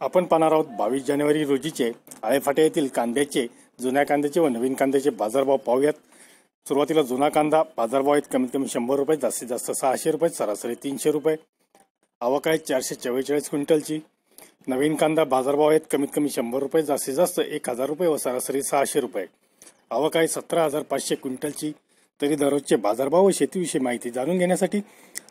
आपण पाहणार आहोत बावीस जानेवारी रोजीचे आळेफाटे येथील कांद्याचे जुन्या कांद्याचे व नवीन कांद्याचे बाजारभाव पाहूयात. सुरुवातीला जुना कांदा बाजारभाव आहेत कमीत कमी शंभर रुपये जास्तीत जास्त सहाशे रुपये सरासरी तीनशे रुपये. आवक आहे चारशे चव्वेचाळीस क्विंटलची. नवीन कांदा बाजारभाव आहेत कमीत कमी शंभर रुपये जास्तीत जास्त एक हजार रुपये व सरासरी सहाशे रुपये. आवक आहे सतरा हजार पाचशे क्विंटलची. तरी दररोजचे बाजारभाव व शेतीविषयी माहिती जाणून घेण्यासाठी